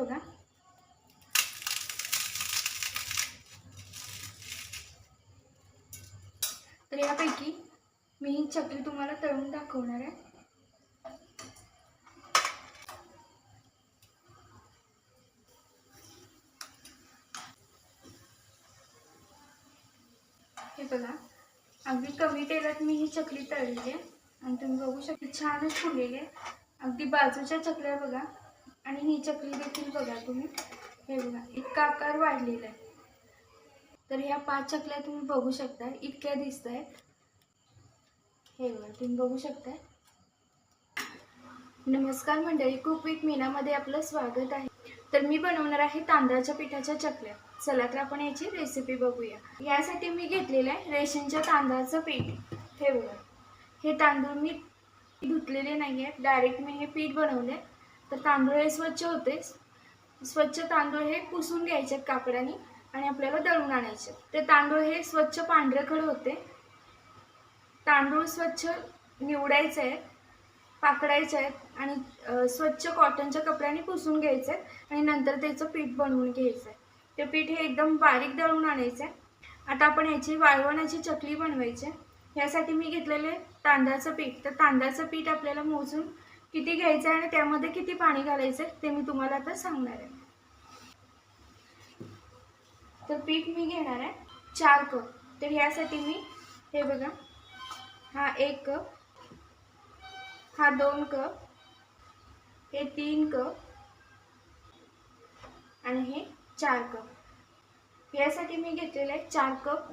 बघा. तर यापैकी मी ही चकली तुम्हाला तळून दाखवणार आहे. हे बघा अगदी कमी तेलात मी ही चकली तळली आहे. आणि तुम्ही बघू शकता छानच फुललेली आहे. अगदी बाजूच्या चकल्या बघा. आणि ही चकली देखील बघा तुम्ही. हे बघा इतका आकार वाढलेला आहे. तर ह्या पाच चकल्या तुम्ही बघू शकता इतक्या दिसत आहेत हे बघा तुम्ही बघू शकताय. नमस्कार मंडळी कुक विथ मीनामध्ये आपलं स्वागत आहे. तर मी बनवणार आहे तांदळाच्या पिठाच्या चकल्या. चला तर आपण याची रेसिपी बघूया. यासाठी मी घेतलेलं आहे रेशनच्या तांदळाचं पीठ. हे बघा. हे तांदूळ मी धुतलेले नाही आहेत डायरेक्ट मी हे पीठ बनवले तर तांदूळ हे स्वच्छ होते. स्वच्छ तांदूळ हे पुसून घ्यायचे कापडाने आणि आपल्याला दळून आणायचे ते तांदूळ हे स्वच्छ पांढरेखड होते. तांदूळ स्वच्छ निवडायचे आहेत पाकडायचे आहेत आणि स्वच्छ कॉटनच्या कपड्याने पुसून घ्यायचे आहेत आणि नंतर त्याचं पीठ बनवून घ्यायचं आहे. ते पीठ हे एकदम बारीक दळून आणायचं आहे. आता आपण याची वाळवणाची चकली बनवायची आहे. ह्यासाठी मी घेतलेले तांदळाचं पीठ. तर तांदळाचं पीठ आपल्याला मोजून किती घ्यायचं आहे आणि त्यामध्ये किती पाणी घालायचं आहे ते मी तुम्हाला आता सांगणार आहे. तर पीठ मी घेणार आहे चार कप. तर ह्यासाठी मी हे बघा हा एक कप हा दोन कप हे तीन कप आणि हे चार कप. यासाठी मी घेतलेलं आहे चार कप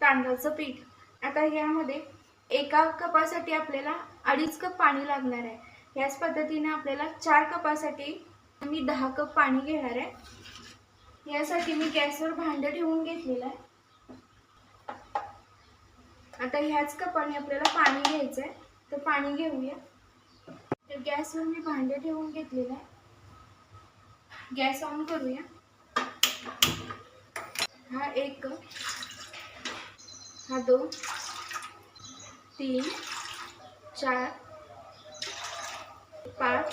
तांदळाचं पीठ. आता यामध्ये एका कपासाठी आपल्याला अडीच कप पाणी लागणार आहे. याच पद्धतीने आपल्याला चार कपासाठी मी दहा कप पाणी घेणार आहे. यासाठी मी गॅसवर भांडं ठेवून घेतलेलं आहे. आता ह्याच कपाने आपल्याला पाणी घ्यायचं आहे. तर पाणी घेऊया. तर गॅसवर मी भांडं ठेवून घेतलेलं आहे. गॅस ऑन करूया. हा एक कप. हा दोन. तीन चार पाच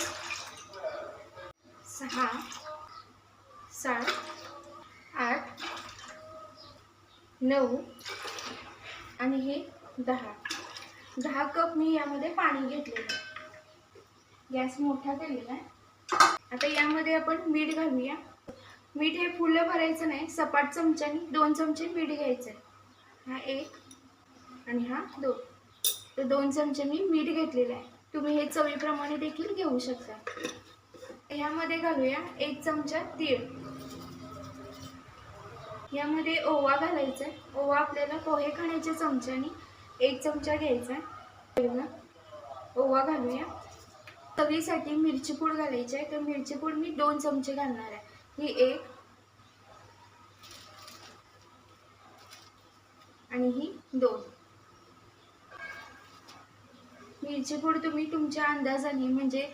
सहा सात आठ नऊ आणि हे दहा. दहा कप मी यामध्ये पाणी घेतलेलं आहे. गॅस मोठा केलेला आहे. आता यामध्ये आपण मीठ घालूया. मीठ हे फुलं भरायचं नाही सपाट चमच्याने दोन चमचे मीठ घ्यायचं आहे हा एक आणि हा दोन. तर दोन चमचे मी मीठ घेतलेलं आहे. तुम्ही हे चवीप्रमाणे देखील घेऊ शकता. ह्यामध्ये घालूया एक चमचा तीळ. यामध्ये ओवा घालायचा आहे. ओवा आपल्याला पोहे खाण्याच्या चमच्याने एक चमचा घ्यायचा आहे. ओवा घालूया. चवीसाठी मिरची पूड घालायची आहे. तर मिरची पूड मी दोन चमचे घालणार आहे. ही एक आणि ही दोन. मिरची पूड तुम्ही तुमच्या अंदाजाने म्हणजे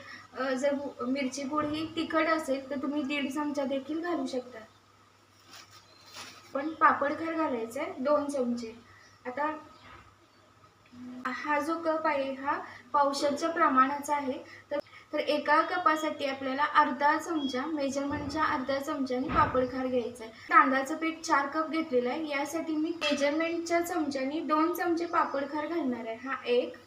जर मिरची पूड ही तिखट असेल तर तुम्ही दीड चमचा देखील घालू शकता. पण पापड खार घालायचा आहे दोन चमचे. आता हा जो कप आहे हा पावशरच्या प्रमाणाचा आहे. तर तर एका कपासाठी आपल्याला अर्धा चमचा मेजरमेंटच्या अर्धा चमच्याने पापडखार घ्यायचा आहे तांदळाचं पीठ चार कप घेतलेलं आहे यासाठी मी मेजरमेंटच्या चमच्याने दोन चमचे पापड खार घालणार आहे. हा एक.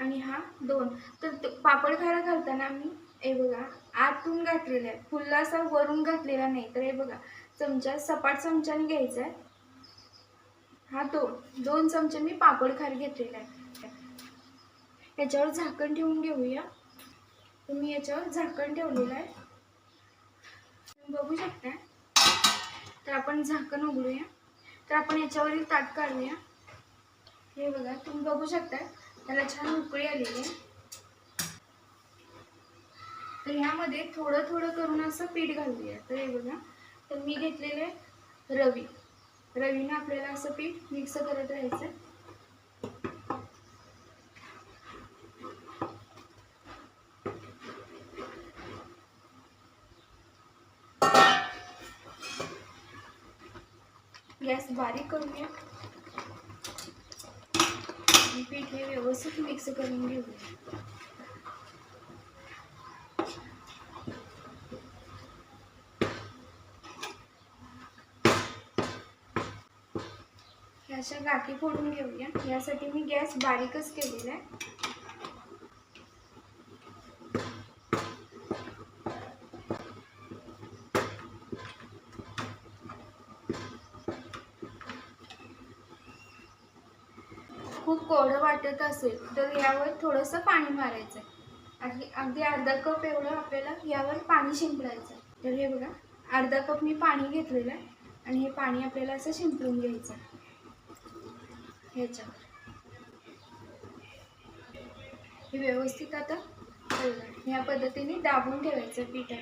आणि हा दोन. तर पापड पापडखारा घालताना आम्ही हे बघा आतून घातलेला आहे. फुल्ला असा वरून घातलेला नाही. तर हे बघा चमचा सपाट चमच्याने घ्यायचा आहे. हा दोन. दोन चमचे मी पापड खार घेतलेला आहे. याच्यावर झाकण ठेवून घेऊया. तुम्ही याच्यावर झाकण ठेवलेलं आहे. तुम्ही बघू शकता. तर आपण झाकण उघडूया. तर आपण याच्यावरील ताट काढूया. हे बघा तुम्ही बघू शकता. त्याला छान उकळी आलेली आहे. तर ह्यामध्ये थोडं थोडं करून असं पीठ घालूया. तर हे बघा तर मी घेतलेले रवी. रवीनं आपल्याला असं पीठ मिक्स करत राहायचं गॅस बारीक करूया आणि पीठ हे व्यवस्थित मिक्स करून घेऊ. अशा गाठी फोडून घेऊया. यासाठी मी गॅस बारीकच केलेला आहे. वाटत असेल तर यावर थोडंसं पाणी मारायचं आहे आणि अगदी अर्धा कप एवढं आपल्याला यावर पाणी शिंपडायचं आहे. तर हे बघा अर्धा कप मी पाणी घेतलेलं आहे आणि हे पाणी आपल्याला असं शिंपडून घ्यायचं आहे. ह्याच्यावर हे व्यवस्थित आता ह्या पद्धतीने दाबून ठेवायचं पिठा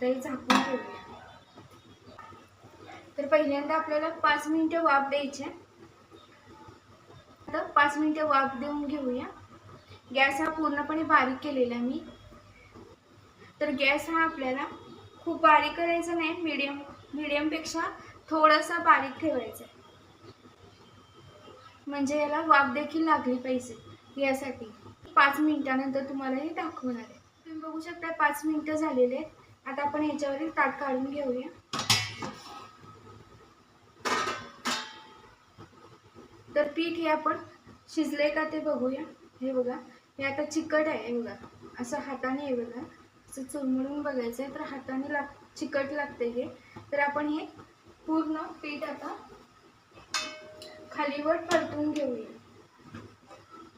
दही झाकून ठेवूया तर पहिल्यांदा आपल्याला पाच मिनिटं वाफ द्यायची आहे. पाच मिनिटं वाफ देऊन घेऊया. गॅस हा पूर्णपणे बारीक केलेला आहे मी. तर गॅस हा आपल्याला खूप बारीक करायचा नाही मीडियम मीडियमपेक्षा थोडासा बारीक ठेवायचा आहे. म्हणजे याला वाफ देखील लागली पाहिजे यासाठी. पाच मिनिटानंतर तुम्हाला हे दाखवणार आहे. तुम्ही बघू शकता पाच मिनिटं झालेले आहेत. आता आपण ह्याच्यावरील ताट काढून घेऊया. तर पीठ हे आपण शिजले का ते बघूया. हे बघा. हे आता चिकट आहे हे बघा. असं हाताने हे बघा. असं चुरमुरून बघायचं आहे तर हाताने लाग चिकट लागते हे. तर आपण हे पूर्ण पीठ आता खालीवर परतून घेऊया.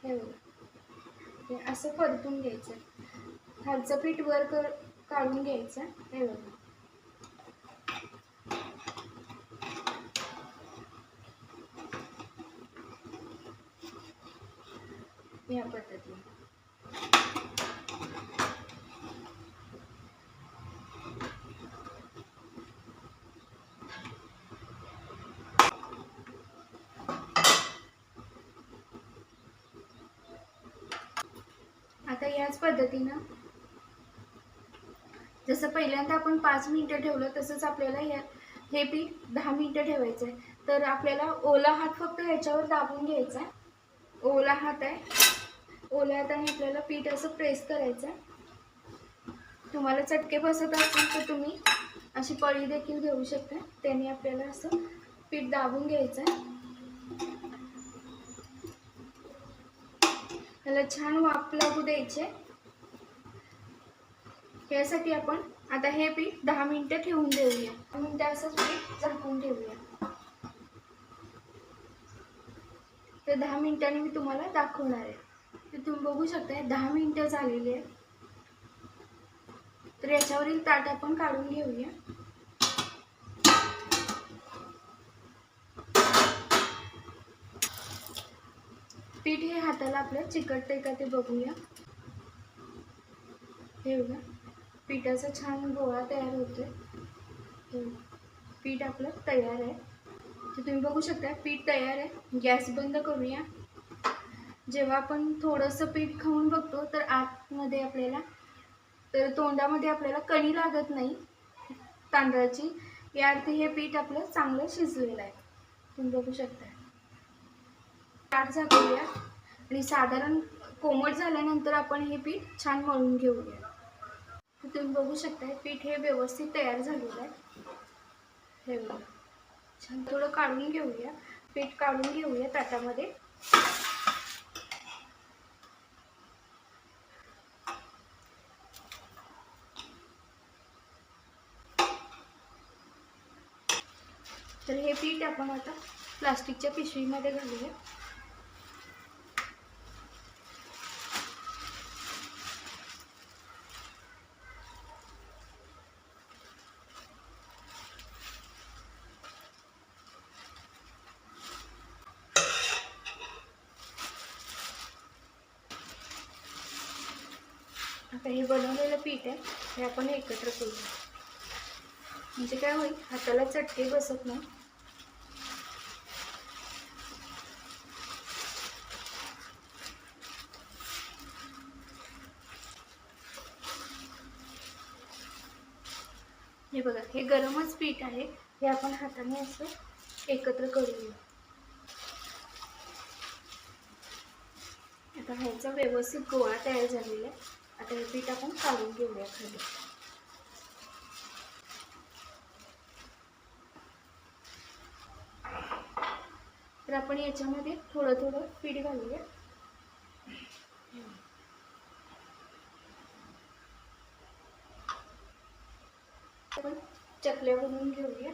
हे बघा. हे असं परतून घ्यायचं खालचं पीठ वर कर काढून घ्यायचं. हे बघा. या पद्धतीने. आता याच पद्धतीनं जसं पहिल्यांदा आपण पाच मिनिटं ठेवलं तसंच आपल्याला या हे पीठ दहा मिनिटं ठेवायचं आहे तर आपल्याला ओला हात फक्त ह्याच्यावर दाबून घ्यायचा आहे. ओला हात आहे. ओल्या हाताने आपल्याला पीठ असं प्रेस करायचं आहे. तुम्हाला चटके बसत असतील तर तुम्ही अशी पळी देखील घेऊ शकता. त्याने आपल्याला असं पीठ दाबून घ्यायचं आहे. त्याला छान वाफ लागू द्यायचे यासाठी आपण आता हे पीठ दहा मिनिटं ठेवून देऊया. दहा मिनिटं असंच पीठ झाकून ठेवूया. तर दहा मिनिटांनी मी तुम्हाला दाखवणार आहे. तर तुम्ही बघू शकता दहा मिनटं झालेली आहे तर याच्यावरील ताट आपण काढून घेऊया. पीठ हे हाताला आपल्या चिकटते का ते बघूया. हे बघा पिठाचा छान गोळा तयार होतोय. पीठ आपलं तयार आहे. तर तुम्ही बघू शकता पीठ तयार आहे. गॅस बंद करूया. जेव्हा आपण थोडंसं पीठ खाऊन बघतो तर आतमध्ये आपल्याला तर तोंडामध्ये आपल्याला कणी लागत नाही तांदळाची. या अर्थी हे पीठ आपलं चांगलं शिजलेलं आहे. तुम्ही बघू शकता. ताट झाकूया. आणि साधारण कोमट झाल्यानंतर आपण हे पीठ छान मळून घेऊया. तुम्ही बघू शकता पीठ हे व्यवस्थित तयार झालेलं आहे. हे बघा. छान थोडं काढून घेऊया. पीठ काढून घेऊया ताटामध्ये. तर हे पीठ आपण आता प्लास्टिकच्या पिशवीमध्ये घालूया. आता हे बनवलेलं पीठ आहे हे आपण एकत्र करूया. म्हणजे काय होईल हाताला चटके बसत नाही. हे बघा हे गरमच पीठ आहे. हे आपण हाताने असं एकत्र करूया. आता ह्याचा व्यवस्थित गोळा तयार झालेला आहे. आता हे पीठ आपण काढून घेऊया खाली. तर आपण याच्यामध्ये थोडं थोडं पीठ घालूया. आपण चकल्या बनवून घेऊया.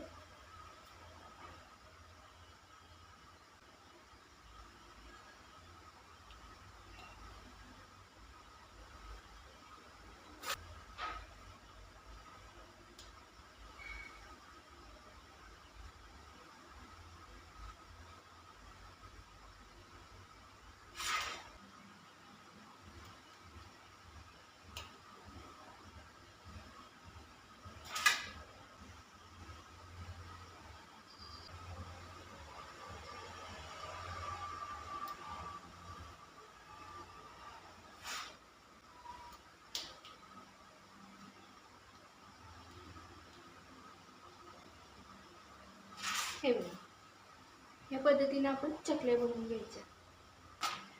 ठेवणे या पद्धतीने आपण चकल्या बनवून घ्यायच्या.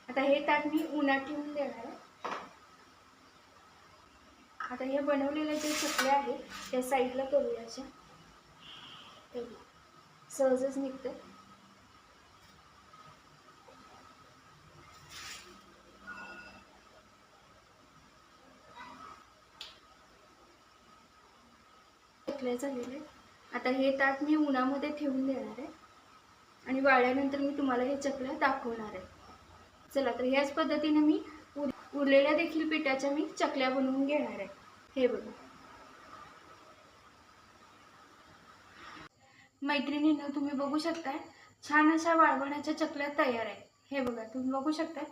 आता हे ताट मी उन्हात ठेवून देणार आहे. आता हे बनवलेल्या ज्या चकल्या आहेत त्या साईडला करूया अशा. सहजच निघतं चकल्या झालेल्या आहेत. आता हे ताट मी उन्हामध्ये ठेवून देणार आहे. आणि वाळल्यानंतर मी तुम्हाला हे चकल्या दाखवणार आहे. चला तर ह्याच पद्धतीने मी उर उरलेल्या देखील पिठाच्या मी चकल्या बनवून घेणार आहे. हे बघा. मैत्रिणीनं तुम्ही बघू शकताय छान अशा वाळवण्याच्या चकल्या तयार आहेत. हे बघा तुम्ही बघू शकताय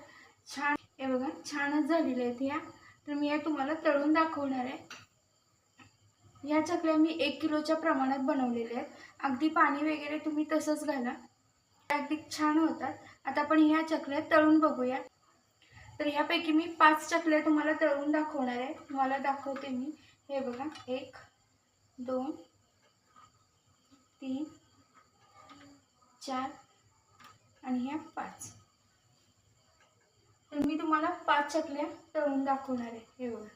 छान हे बघा छानच झालेल्या आहेत ह्या. तर मी या तुम्हाला तळून दाखवणार आहे. ह्या चकल्या मी एक किलोच्या प्रमाणात बनवलेल्या आहेत. अगदी पाणी वगैरे तुम्ही तसंच घाला. अगदी छान होतात. आता आपण ह्या चकल्या तळून बघूया. तर ह्यापैकी मी पाच चकल्या तुम्हाला तळून दाखवणार आहे. तुम्हाला दाखवते मी. हे बघा. एक दोन तीन चार आणि ह्या पाच. तर मी तुम्हाला पाच चकल्या तळून दाखवणार आहे. हे बघा.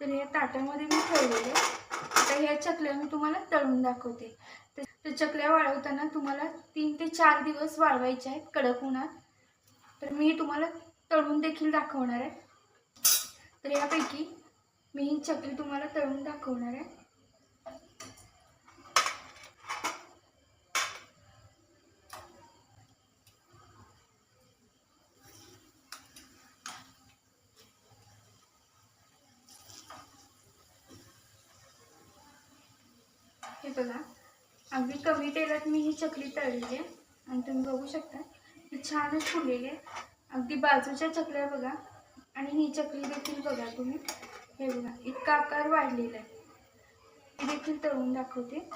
तर हे ताटामध्ये मी ठेवलेले. आता ह्या चकल्या मी तुम्हाला तळून दाखवते. तर तर चकल्या वाळवताना तुम्हाला तीन ते चार दिवस वाळवायच्या आहेत कडक उन्हात. तर मी तुम्हाला तळून देखील दाखवणार आहे. तर यापैकी मी ही चकली तुम्हाला तळून दाखवणार आहे हे बघा अगदी कमी तेलात मी ही चकली तळलेली आहे. आणि तुम्ही बघू शकता ही छानच फुललेली आहे. अगदी बाजूच्या चकल्या बघा. आणि ही चकली देखील बघा तुम्ही. हे बघा इतका आकार वाढलेला आहे. ती देखील तळून दाखवते.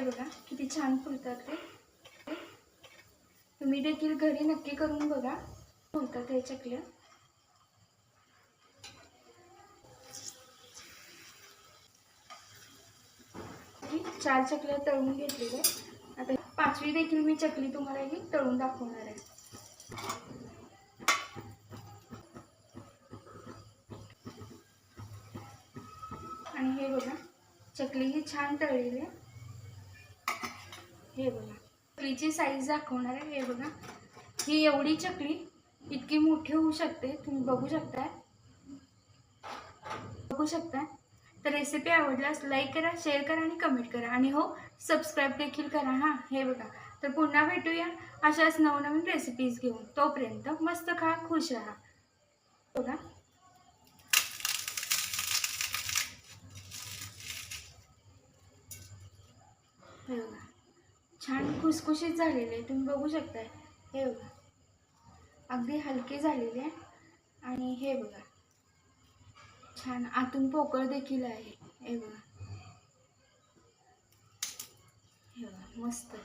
आहे बघा किती छान फुलतात ते. तुम्ही देखील घरी नक्की करून बघा फुलतात हे चकल्या. चार चकल्या तळून घेतलेल्या आता पाचवी देखील मी चकली तुम्हाला ही तळून दाखवणार आहे. आणि हे बघा चकली ही छान तळलेली आहे. हे बघा. चकलीची साईज दाखवणार आहे हे बघा. ही एवढी चकली इतकी मोठी होऊ शकते तुम्ही बघू शकताय. बघू शकता तर रेसिपी आवडल्यास लाईक करा शेअर करा आणि कमेंट करा. आणि हो सबस्क्राईब देखील करा हां. हे बघा. तर पुन्हा भेटूया अशाच नवनवीन रेसिपीज घेऊन. तोपर्यंत मस्त खा खुश राहा. बघा. हे बघा. छान खुसखुशीत झालेले आहे. तुम्ही बघू शकताय. हे बघा. अगदी हलके झालेले आहे. आणि हे बघा. छान आतून पोकळ देखील आहे. हे बघा. हे बघा मस्त.